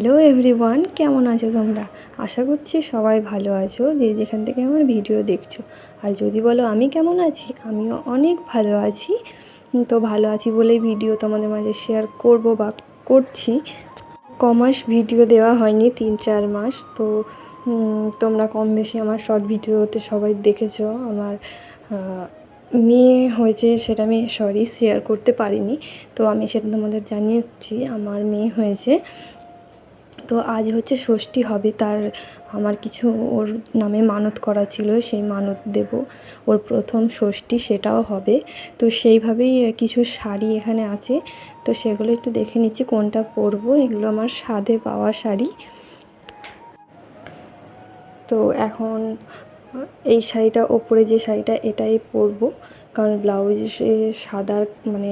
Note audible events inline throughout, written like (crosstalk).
Hello everyone কেমন আছো তোমরা? আশা করছি সবাই ভালো আছো, যে যেখান থেকে আমার ভিডিও দেখছ। আর যদি বলো আমি কেমন আছি? আমিও অনেক ভালো আছি। তো ভালো আছি বলেই ভিডিও তোমাদের মাঝে শেয়ার করব বা করছি। কমাস ভিডিও দেওয়া হয়নি তিন চার মাস, তো তোমরা কম বেশি আমার শর্ট ভিডিওতে সবাই দেখেছ। আমার মেয়ে হয়েছে সেটা আমি সরি শেয়ার করতে পারিনি। তো আমি সেটা তোমাদের জানিয়েছি, আমার মেয়ে হয়েছে। তো আজ হচ্ছে ষষ্ঠী হবে, তার আমার কিছু ওর নামে মানত করা ছিল, সেই মানত দেব। ওর প্রথম ষষ্ঠী সেটাও হবে। তো সেইভাবেই কিছু শাড়ি এখানে আছে, তো সেগুলো একটু দেখে নিচ্ছি কোনটা পরবো। এগুলো আমার স্বাদে পাওয়া শাড়ি। তো এখন এই শাড়িটা, ওপরে যে শাড়িটা, এটাই পরবো। কারণ ব্লাউজে সাদার মানে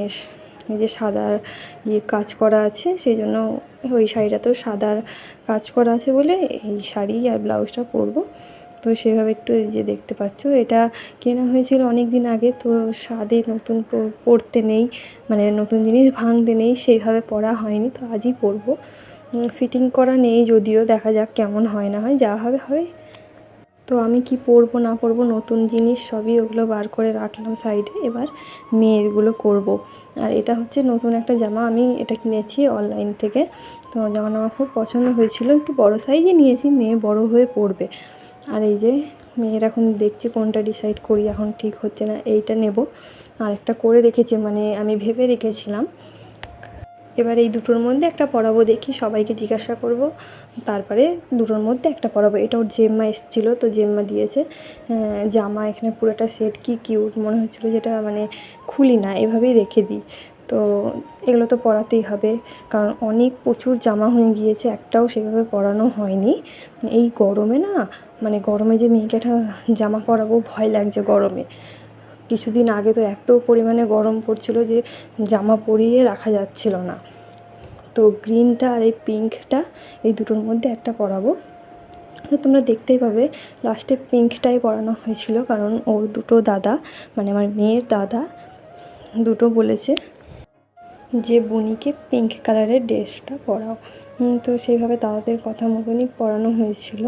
যে সাদার ইয়ে কাজ করা আছে, সেই জন্য ওই শাড়িটাতেও সাদার কাজ করা আছে বলে এই শাড়ি আর ব্লাউজটা পরবো। তো সেভাবে একটু যে দেখতে পাচ্ছ, এটা কেনা হয়েছিল অনেক দিন আগে, তো স্বাদে নতুন প- পরতে নেই মানে নতুন জিনিস ভাঙতে নেই, সেইভাবে পরা হয়নি, তো আজই পরবো। ফিটিং করা নেই, যদিও দেখা যাক কেমন হয় না হয়, যা হবে হবে। তো আমি কি পরবো, না পরবো, নতুন জিনিস সবই ওগুলো বার করে রাখলাম সাইডে এবার মেয়েরগুলো করব। আর এটা হচ্ছে নতুন একটা জামা, আমি এটা কিনেছি অনলাইন থেকে। তো জামাটা আমার খুব পছন্দ হয়েছিল, একটু বড় সাইজে নিয়েছি, মেয়ে বড় হয়ে পড়বে। আর এই যে মেয়ের এখন দেখছি কোনটা ডিসাইড করি, এখন ঠিক হচ্ছে না, এইটা নেব। আর একটা করে রেখেছি মানে আমি ভেবে রেখেছিলাম। এবার এই দুটোর মধ্যে একটা পরাবো দেখি, সবাইকে জিজ্ঞাসা করব। তারপরে দুটোর মধ্যে একটা পরাবো এটা ওর জেম্মা এসেছিল, তো জেম্মা দিয়েছে। জামা এখানে পুরোটা সেট কি কিউট, মনে হচ্ছিল যেটা মানে খুলি না, এভাবেই রেখে দিই। তো এগুলো তো পরাতেই হবে, কারণ অনেক প্রচুর জামা হয়ে গিয়েছে, একটাও সেভাবে পরানো হয়নি। এই গরমে না মানে গরমে যে মেয়েকে একটা জামা পরাবো, ভয় লাগছে গরমে। কিছুদিন আগে তো এত পরিমাণে গরম পড়ছিল যে জামা পরিয়ে রাখা যাচ্ছিল না। তো গ্রিনটা আর এই পিঙ্কটা, এই দুটোর মধ্যে একটা পরাবো। তো তোমরা দেখতেই পাবে লাস্টে পিঙ্কটাই পরানো হয়েছিল কারণ ওর দুটো দাদা মানে আমার মেয়ের দাদা, দুটো বলেছে যে বুনিকে পিঙ্ক কালারের ড্রেসটা পরাও। তো সেইভাবে দাদাদের কথা মতনই পরানো হয়েছিল।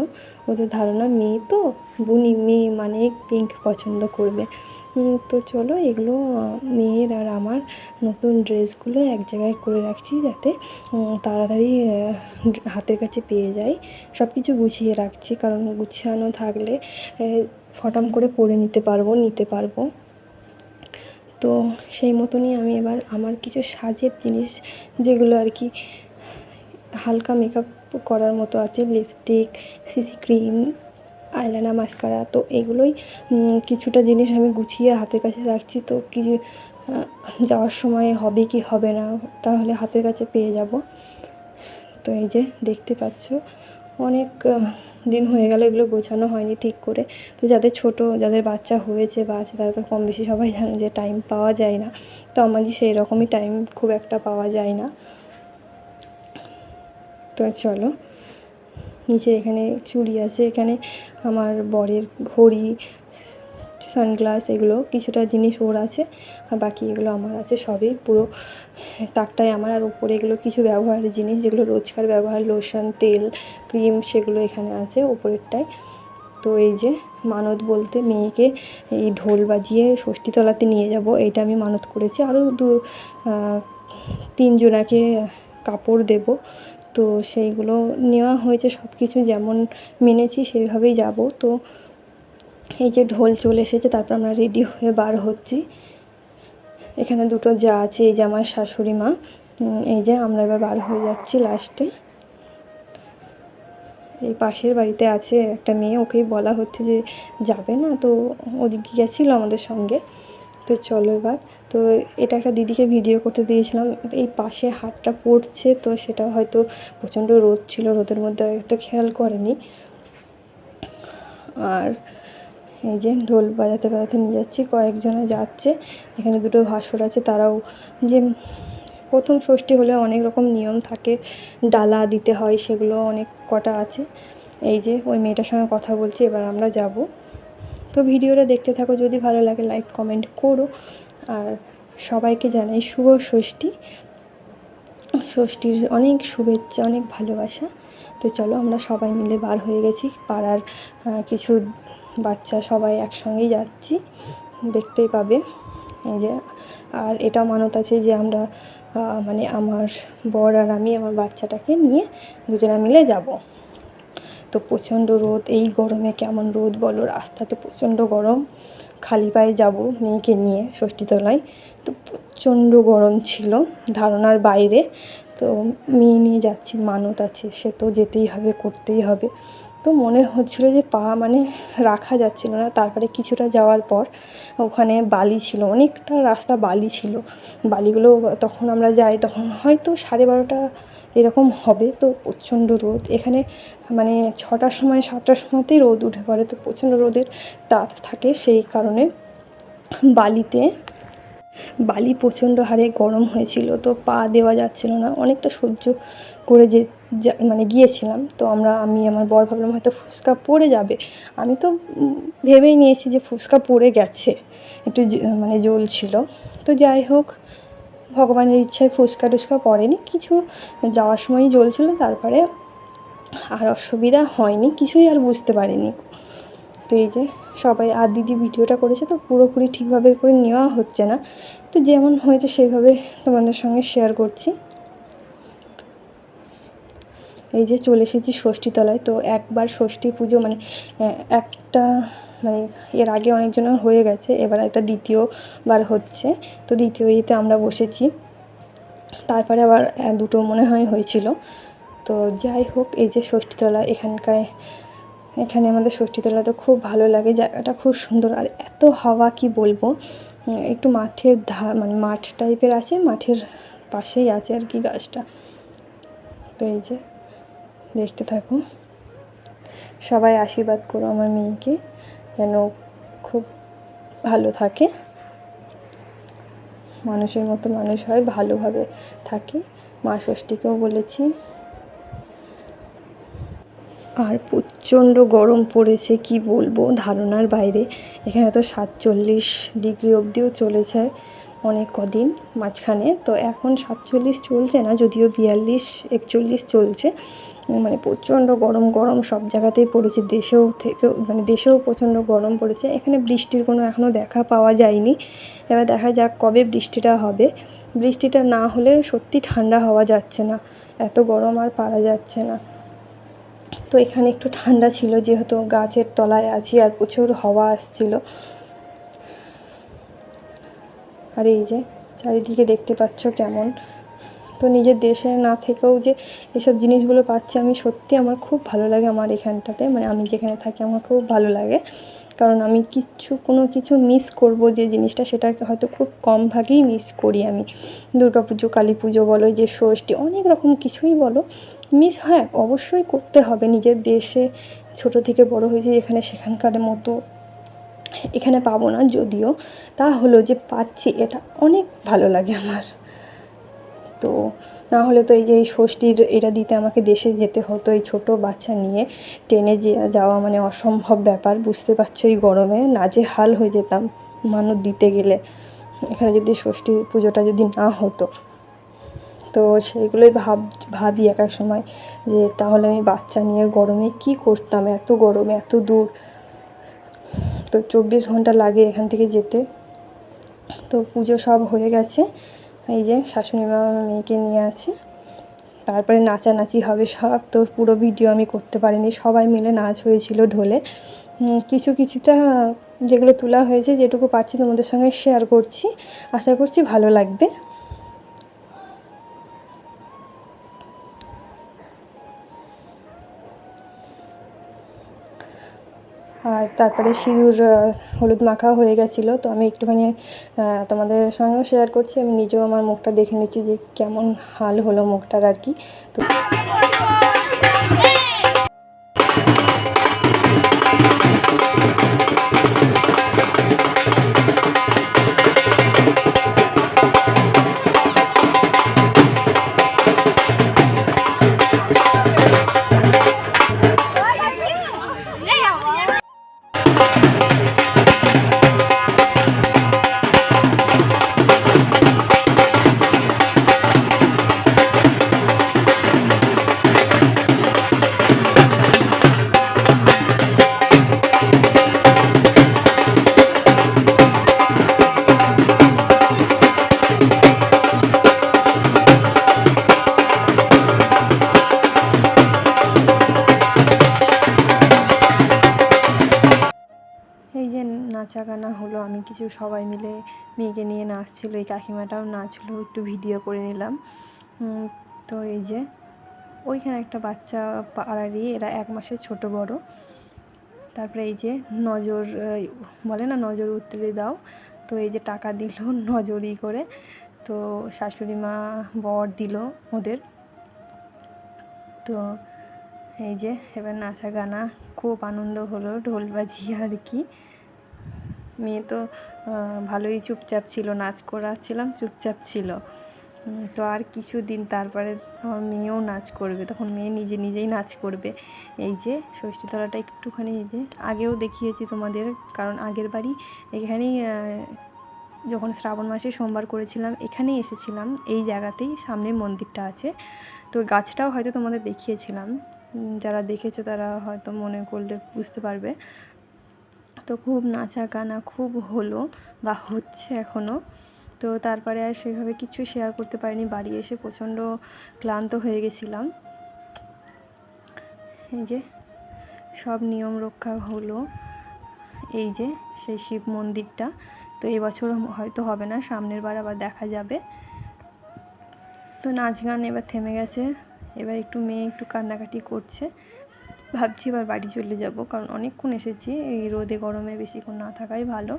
ওদের ধারণা মেয়ে তো, বুনি মেয়ে মানে পিঙ্ক পছন্দ করবে। তো চলো এগুলো মেয়ের আর আমার নতুন ড্রেসগুলো এক জায়গায় করে রাখছি যাতে তাড়াতাড়ি হাতের কাছে পেয়ে যাই। সব কিছু গুছিয়ে রাখছি কারণ গুছানো থাকলে ফটাম করে পরে নিতে পারব নিতে পারব। তো সেই মতনই আমি এবার আমার কিছু সাজের জিনিস, যেগুলো আর কি, হালকা মেকআপ করার মতো আছে lipstick CC cream eyeliner, mascara, তো এগুলোই কিছুটা জিনিস আমি গুছিয়ে হাতের কাছে রাখছি। তো কি যাওয়ার সময় হবে কি হবে না, তাহলে হাতের কাছে পেয়ে যাব। তো এই যে, দেখতে পাচ্ছ, অনেক দিন হয়ে গেল এগুলো গোছানো হয়নি ঠিক করে। তো যাদের ছোট, যাদের বাচ্চা হয়েছে বা আছে, তারা তো কম বেশি সবাই জানে যে টাইম পাওয়া যায় না। তো আমাদের সেই রকমই টাইম খুব একটা পাওয়া যায় না। তো চলো নিচে এখানে চুড়ি আছে, এখানে আমার বরের ঘড়ি সানগ্লাস এগুলো কিছুটা জিনিস ওর আছে আর বাকি এগুলো আমার আছে সবই। পুরো তাকটাই আমার আর উপরে এগুলো কিছু ব্যবহারের জিনিস যেগুলো রোজকার ব্যবহার লোশন তেল ক্রিম সেগুলো এখানে আছে উপরেরটায় তো এই যে মানত বলতে মেয়েকে এই ঢোল বাজিয়ে ষষ্ঠীতলাতে নিয়ে যাব এটা আমি মানত করেছি। আরও দু তিনজনাকে কাপড় দেব। তো সেইগুলো নেওয়া হয়েছে সব কিছু যেমন মেনেছি সেইভাবেই যাব। তো এই যে ঢোল চলে এসেছে, তারপর আমরা রেডি হয়ে বার হচ্ছি। এখানে দুটো যা আছে, এই যে আমার শাশুড়ি মা এই যে আমরা এবার বার হয়ে যাচ্ছি লাস্টে। এই পাশের বাড়িতে আছে একটা মেয়ে, ওকেই বলা হচ্ছে যে যাবে না, তো ওদিকে গেছিল আমাদের সঙ্গে। তো চলো এবার তো এটা একটা দিদিকে ভিডিও করতে দিয়েছিলাম। এই পাশে হাতটা পড়ছে, তো সেটা হয়তো প্রচণ্ড রোদ ছিল, রোদের মধ্যে হয়তো খেয়াল করেনি। আর এই যে ঢোল বাজাতে বাজাতে নিয়ে যাচ্ছি, কয়েকজনে যাচ্ছে। এখানে দুটো ভাসুর আছে, তারাও যে প্রথম ষষ্ঠী হলে অনেক রকম নিয়ম থাকে, ডালা দিতে হয়, সেগুলো অনেক কটা আছে। এই যে ওই মেয়েটার সঙ্গে কথা বলছি, এবার আমরা যাব। তো ভিডিওটা দেখতে থাকো, যদি ভালো লাগে লাইক, কমেন্ট করো। আর সবাইকে জানাই শুভ ষষ্ঠী। ষষ্ঠীর অনেক শুভেচ্ছা, অনেক ভালোবাসা। তো চলো আমরা সবাই মিলে বার হয়ে গেছি, পাড়ার কিছু বাচ্চা সবাই একসঙ্গেই যাচ্ছি। দেখতেই পাবে। এই যে, আর এটা মানত আছে যে আমরা মানে আমার বর আর আমি, আমার বাচ্চাটাকে নিয়ে দুজনা মিলে যাব। তো প্রচণ্ড রোদ, এই গরমে কেমন রোদ বলো? রাস্তাতে প্রচণ্ড গরম। খালি পায়ে যাব মেয়েকে নিয়ে ষষ্ঠীতলায়। তো প্রচণ্ড গরম ছিল ধারণার বাইরে। তো মেয়ে নিয়ে যাচ্ছি, মানত আছে, সে তো যেতেই হবে, করতেই হবে। তো মনে হচ্ছিল যে পা মানে রাখা যাচ্ছিল না। তারপরে কিছুটা যাওয়ার পর ওখানে বালি ছিল, অনেকটা রাস্তা বালি ছিল। বালিগুলো তখন আমরা যাই, তখন হয়তো সাড়ে বারোটা এরকম হবে। তো প্রচণ্ড রোদ। এখানে মানে ছটার সময়, সাতটার সময়তেই রোদ উঠে পড়ে। তো প্রচণ্ড রোদের তাপ থাকে সেই কারণে বালিতে, বালি প্রচণ্ড হারে গরম হয়েছিল। তো পা দেওয়া যাচ্ছিল না। অনেকটা সহ্য করে যে মানে গিয়েছিলাম। তো আমরা, আমি, আমার বর ভাবলাম হয়তো ফুচকা পড়ে যাবে। আমি তো ভেবেই নিয়েছি যে ফুচকা পড়ে গেছে। একটু মানে জল ছিল তো যাই হোক ভগবানের ইচ্ছায় ফুচকা টুচকা পড়েনি, কিছু যাওয়ার সময়ই জ্বলছিল, তারপরে আর অসুবিধা হয়নি, কিছুই আর বুঝতে পারিনি। তো এই যে সবাই, আর দিদি ভিডিওটা করেছে, তো পুরোপুরি ঠিকভাবে করে নেওয়া হচ্ছে না। তো যেমন হয়েছে সেইভাবে তোমাদের সঙ্গে শেয়ার করছি। এই যে চলে এসেছি ষষ্ঠীতলায়, তো একবার ষষ্ঠী পুজো মানে একটা মানে এর আগে অনেকজনের হয়ে গেছে, এবার একটা দ্বিতীয়বার হচ্ছে। তো দ্বিতীয় ইয়েতে আমরা বসেছি। তারপরে আবার দুটো মনে হয় হয়েছিল। তো যাই হোক, এই যে ষষ্ঠীতলা এখানকার এখানে আমাদের ষষ্ঠীতলা তো খুব ভালো লাগে, জায়গাটা খুব সুন্দর। আর এত হাওয়া, কি বলব? একটু মাঠের ধা মানে মাঠ টাইপের আছে, মাঠের পাশেই আছে আর কি গাছটা। তো এই যে, দেখতে থাকো সবাই আশীর্বাদ করো আমার মেয়েকে। যেন খুব ভালো থাকে। মানুষের মতো মানুষ হয়, ভালোভাবে থাকে। মা ষষ্ঠীকেও বলেছি। আর প্রচণ্ড গরম পড়েছে, কি বলব? ধারণার বাইরে। এখানে তো সাতচল্লিশ ডিগ্রি অবধিও চলেছে। অনেক কদিন মাঝখানে। তো এখন সাতচল্লিশ চলছে না, যদিও বিয়াল্লিশ, একচল্লিশ চলছে। মানে প্রচণ্ড গরম গরম সব জায়গাতেই পড়েছে। দেশেও থেকেও মানে দেশেও প্রচণ্ড গরম পড়েছে। এখানে বৃষ্টির কোনো এখনও দেখা পাওয়া যায়নি। এবার দেখা যাক কবে বৃষ্টিটা হবে। বৃষ্টিটা না হলে সত্যি ঠান্ডা হওয়া যাচ্ছে না। এত গরম আর পারা যাচ্ছে না। তো এখানে একটু ঠান্ডা ছিল, যেহেতু গাছের তলায় আছি আর প্রচুর হাওয়া আসছিল। আর এই যে চারিদিকে দেখতে পাচ্ছ কেমন। তো নিজের দেশে না থেকেও যে এসব জিনিসগুলো পাচ্ছি আমি, সত্যি আমার খুব ভালো লাগে আমার এখানটাতে। মানে আমি যেখানে থাকি আমার খুব ভালো লাগে। কারণ আমি কিছু, কোনো কিছু মিস করব যে জিনিসটা, সেটাকে হয়তো খুব কম ভাগেই মিস করি আমি। দুর্গা পুজো কালী পুজো বলো যে ষষ্ঠী, অনেক রকম কিছুই বলো। মিস হ্যাঁ অবশ্যই করতে হবে। নিজের দেশে ছোট থেকে বড় হয়েছে যেখানে সেখানকার মতো এখানে পাবো না যদিও, তা হলো যে পাচ্ছি, এটা অনেক ভালো লাগে আমার। তো না হলে তো এই যে এই ষষ্ঠীর এটা দিতে আমাকে দেশে যেতে হতো, এই ছোট বাচ্চা নিয়ে ট্রেনে যাওয়া মানে অসম্ভব ব্যাপার, বুঝতে পারছ এই গরমে নাজে হাল হয়ে যেতাম, মানত দিতে গেলে। এখানে যদি ষষ্ঠী পুজোটা যদি না হতো। তো সেইগুলোই ভাব, ভাবি এক এক সময় যে তাহলে আমি বাচ্চা নিয়ে গরমে কি করতাম, এত গরমে, এত দূর। তো চব্বিশ ঘণ্টা লাগে এখান থেকে যেতে। তো পুজো সব হয়ে গেছে। এই যে শাশুড়ি মা মেয়েকে নিয়ে আছে। তারপরে নাচানাচি হবে সব। তো পুরো ভিডিও আমি করতে পারিনি। সবাই মিলে নাচ হয়েছিল ঢোলে। কিছু কিছুটা যেগুলো তোলা হয়েছে যেটুকু পারছি তোমাদের সঙ্গে শেয়ার করছি। আশা করছি ভালো লাগবে। আর তারপরে সিঁদুর হলুদ মাখা হয়ে গেছিল। তো আমি একটুখানি তোমাদের সঙ্গেও শেয়ার করছি। আমি নিজেও আমার মুখটা দেখে নিচ্ছি যে কেমন হাল হলো মুখটার আর কি। তো কিছু সবাই মিলে মেয়েকে নিয়ে নাচছিলো, এই কাকিমাটাও নাচলো একটু ভিডিও করে নিলাম। তো এই যে ওইখানে একটা বাচ্চা পাড়ারই এরা এক মাসের ছোট বড়। তারপরে এই যে নজর বলে না নজর উত্তরে দাও, তো এই যে টাকা দিল (laughs) নজরই করে, তো শাশুড়ি মা বর দিল ওদের। তো এই যে এবার নাচা গানা খুব আনন্দ হলো ঢোল বাজিয়ে আর কি। মেয়ে তো ভালোই চুপচাপ ছিল, নাচ করাচ্ছিলাম, চুপচাপ ছিল। তো আর কিছু দিন তারপরে আমার মেয়েও নাচ করবে, তখন মেয়ে নিজে নিজেই নাচ করবে। এই যে, ষষ্ঠীতলাটা একটুখানি এই যে, আগেও দেখিয়েছি তোমাদের, কারণ আগের বাড়ি এখানেই যখন শ্রাবণ মাসে সোমবার করেছিলাম, এখানেই এসেছিলাম, এই জায়গাতেই সামনে মন্দিরটা আছে। তো গাছটাও হয়তো তোমাদের দেখিয়েছিলাম। যারা দেখেছ তারা হয়তো মনে করলে বুঝতে পারবে। তো খুব নাচা গানা খুব হলো বা হচ্ছে এখনও তো তারপরে আর সেভাবে কিছু শেয়ার করতে পারিনি, বাড়ি এসে প্রচণ্ড ক্লান্ত হয়ে গেছিলাম। এই যে, সব নিয়ম রক্ষা হলো। এই যে, সেই শিব মন্দিরটা। তো এই বছর হয়তো হবে না, সামনের বার আবার দেখা যাবে। তো নাচ গান এবার থেমে গেছে। এবার একটু মেয়ে একটু কান্নাকাটি করছে। ভাবছি এবার বাড়ি চলে যাব, কারণ অনেকক্ষণ এসেছি। এই রোদে, গরমে বেশিক্ষণ না থাকাই ভালো।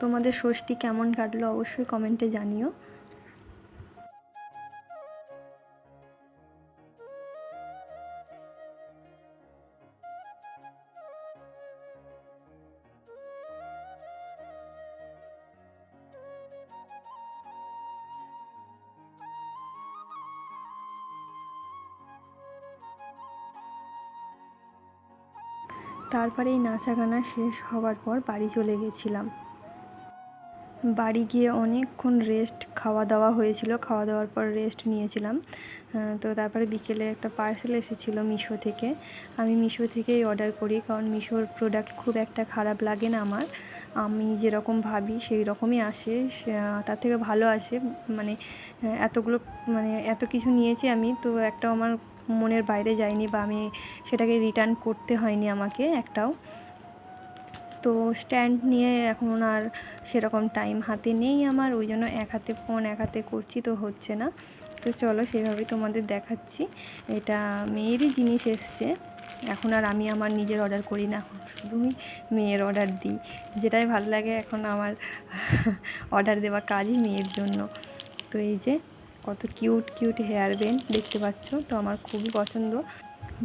তোমাদের ষষ্ঠী কেমন কাটলো অবশ্যই কমেন্টে জানিও। তারপরে এই নাচা গানা শেষ হওয়ার পর বাড়ি চলে গেছিলাম। বাড়ি গিয়ে অনেকক্ষণ রেস্ট খাওয়া দাওয়া হয়েছিল। খাওয়া দাওয়ার পর রেস্ট নিয়েছিলাম। তো তারপরে বিকেলে একটা পার্সেল এসেছিল মিশো থেকে। আমি মিশো থেকেই অর্ডার করি কারণ মিশোর প্রোডাক্ট খুব একটা খারাপ লাগে না আমার। আমি যেরকম ভাবি সেই রকমই আসে। তার থেকে ভালো আসে। মানে এতগুলো মানে এত কিছু নিয়েছি আমি। তো একটা আমার মনের বাইরে যায়নি বা আমি সেটাকে রিটার্ন করতে হয়নি আমাকে একটাও। তো স্ট্যান্ড নিয়ে এখন আর সেরকম টাইম হাতে নেই আমার, ওই জন্য এক হাতে ফোন এক হাতে করছি তো হচ্ছে না। তো চলো সেভাবেই তোমাদের দেখাচ্ছি। এটা মেয়েরই জিনিস এসছে। এখন আর আমি আমার নিজের অর্ডার করি না এখন শুধুই মেয়ের অর্ডার দিই। যেটাই ভালো লাগে এখন আমার (laughs) অর্ডার দেওয়া কাজই মেয়ের জন্য। তো এই যে কত কিউট কিউট হেয়ার ব্যান্ড দেখতে পাচ্ছ, তো আমার খুবই পছন্দ।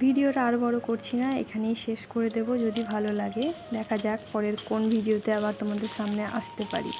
ভিডিওটা আর বড় করছি না, এখানেই শেষ করে দেব, যদি ভালো লাগে। দেখা যাক পরের কোন ভিডিওতে আবার তোমাদের সামনে আসতে পারি।